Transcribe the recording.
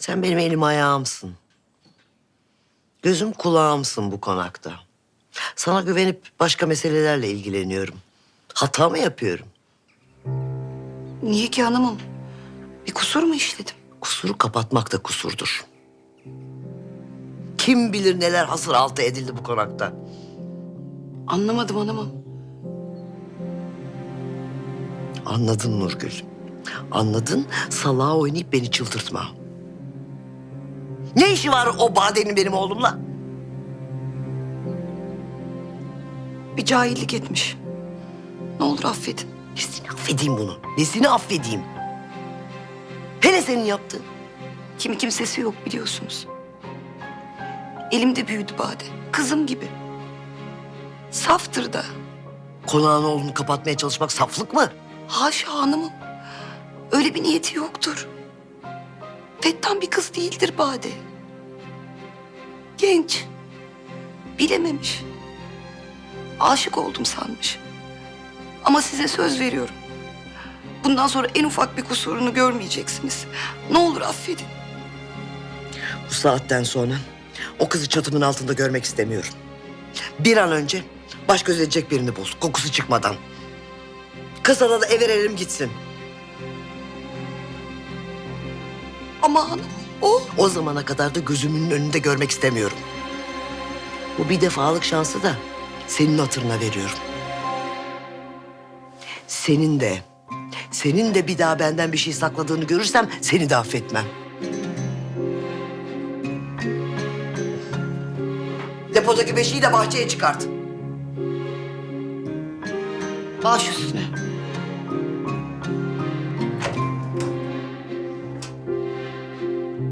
Sen benim elim ayağımsın. Gözüm kulağımsın bu konakta. Sana güvenip başka meselelerle ilgileniyorum. Hata mı yapıyorum? Niye ki hanımım? Bir kusur mu işledim? Kusuru kapatmak da kusurdur. Kim bilir neler hasır altı edildi bu konakta. Anlamadım hanımım. Anladın Nurgül. Anladın, salağa oynayıp beni çıldırtma. Ne işi var o Bade'nin benim oğlumla? Bir cahillik etmiş. Ne olur affedin. Nesini affedeyim bunu? Nesini affedeyim? Hele senin yaptığın. Kimi kimsesi yok biliyorsunuz. Elimde büyüdü Bade. Kızım gibi. Saftır da. Konağın oğlunu kapatmaya çalışmak saflık mı? Haşa hanımım. Öyle bir niyeti yoktur. Fettan bir kız değildir Bade. Genç. Bilememiş. Aşık oldum sanmış. Ama size söz veriyorum. Bundan sonra en ufak bir kusurunu görmeyeceksiniz. Ne olur affedin. Bu saatten sonra o kızı çatımın altında görmek istemiyorum. Bir an önce baş göz edecek birini bul, kokusu çıkmadan. Kızana da eve verelim gitsin. Ama hanım o O zamana kadar da gözümün önünde görmek istemiyorum. Bu bir defalık şansı da senin hatırına veriyorum. Senin de, senin de bir daha benden bir şey sakladığını görürsem seni de affetmem. Depodaki beşiği de bahçeye çıkart. baş üstüne.